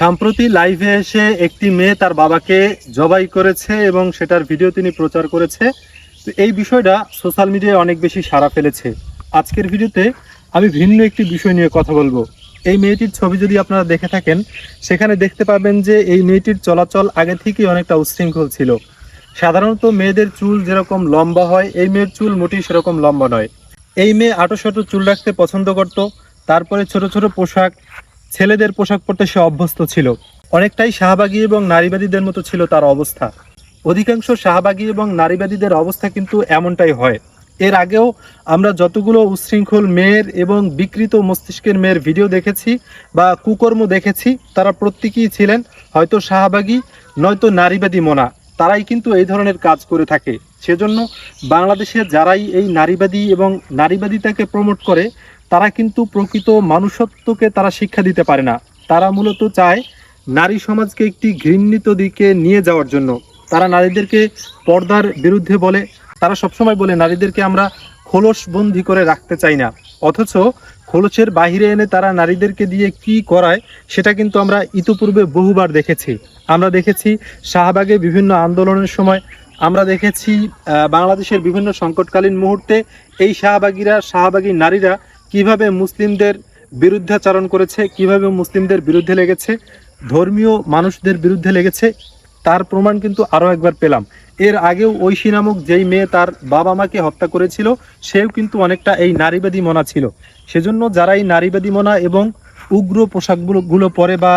সম্প্রতি লাইভে এসে একটি মেয়ে তার বাবাকে জবাই করেছে এবং সেটার ভিডিও তিনি প্রচার করেছে। তো এই বিষয়টা সোশ্যাল মিডিয়ায় অনেক বেশি সাড়া ফেলেছে। আজকের ভিডিওতে আমি ভিন্ন একটি বিষয় নিয়ে কথা বলব। এই মেয়েটির ছবি যদি আপনারা দেখে থাকেন, সেখানে দেখতে পাবেন যে এই মেয়েটির চলাচল আগে থেকেই অনেকটা উচ্ছৃঙ্খল ছিল। সাধারণত মেয়েদের চুল যেরকম লম্বা হয়, এই মেয়ের চুল মোটেই সেরকম লম্বা নয়। এই মেয়ে আটো চুল রাখতে পছন্দ করত, তারপরে ছোট ছোট পোশাক ছেলেদের পোশাক পরতে সে অভ্যস্ত ছিল। অনেকটাই শাহবাগী এবং নারীবাদীদের মতো ছিল তার অবস্থা। অধিকাংশ শাহবাগী এবং নারীবাদীদের অবস্থা কিন্তু এমনটাই হয়। এর আগেও আমরা যতগুলো উচ্ছৃঙ্খল মেয়ের এবং বিকৃত মস্তিষ্কের মেয়ের ভিডিও দেখেছি বা কুকর্ম দেখেছি, তারা প্রত্যেকেই ছিলেন হয়তো শাহবাগী, নয়তো নারীবাদী মোনা। তারাই কিন্তু এই ধরনের কাজ করে থাকে। সেজন্য বাংলাদেশে যারাই এই নারীবাদী এবং নারীবাদিতাকে প্রমোট করে তারা কিন্তু প্রকৃত মানুষত্বকে তারা শিক্ষা দিতে পারে না। তারা মূলত চায় নারী সমাজকে একটি ঘৃণিত দিকে নিয়ে যাওয়ার জন্য। তারা নারীদেরকে পর্দার বিরুদ্ধে বলে, তারা সবসময় বলে, নারীদেরকে আমরা খোলসবন্দি করে রাখতে চাই না। অথচ খোলসের বাহিরে এনে তারা নারীদেরকে দিয়ে কি করায়, সেটা কিন্তু আমরা ইতিপূর্বে বহুবার দেখেছি। আমরা দেখেছি শাহবাগে বিভিন্ন আন্দোলনের সময়, আমরা দেখেছি বাংলাদেশের বিভিন্ন সংকটকালীন মুহূর্তে এই শাহবাগীরা, শাহবাগী নারীরা কীভাবে মুসলিমদের বিরুদ্ধাচারণ করেছে, কীভাবে মুসলিমদের বিরুদ্ধে লেগেছে, ধর্মীয় মানুষদের বিরুদ্ধে লেগেছে, তার প্রমাণ কিন্তু আরও একবার পেলাম। এর আগেও ঐশী নামক যেই মেয়ে তার বাবা মাকে হত্যা করেছিল, সেও কিন্তু অনেকটা এই নারীবাদী মনা ছিল। সেজন্য যারা এই নারীবাদী মনা এবং উগ্র পোশাকগুলো গুলো পরে বা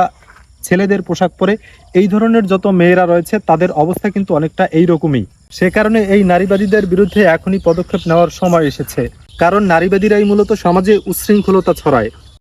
ছেলেদের পোশাক পরে এই ধরনের যত মেয়েরা রয়েছে, তাদের অবস্থা কিন্তু অনেকটা এই রকমই সে কারণে এই নারীবাদীদের বিরুদ্ধে এখনই পদক্ষেপ নেওয়ার সময় এসেছে। কারণ নারীবাদীরাই মূলত সমাজে উচ্ছৃঙ্খলতা ছড়ায়।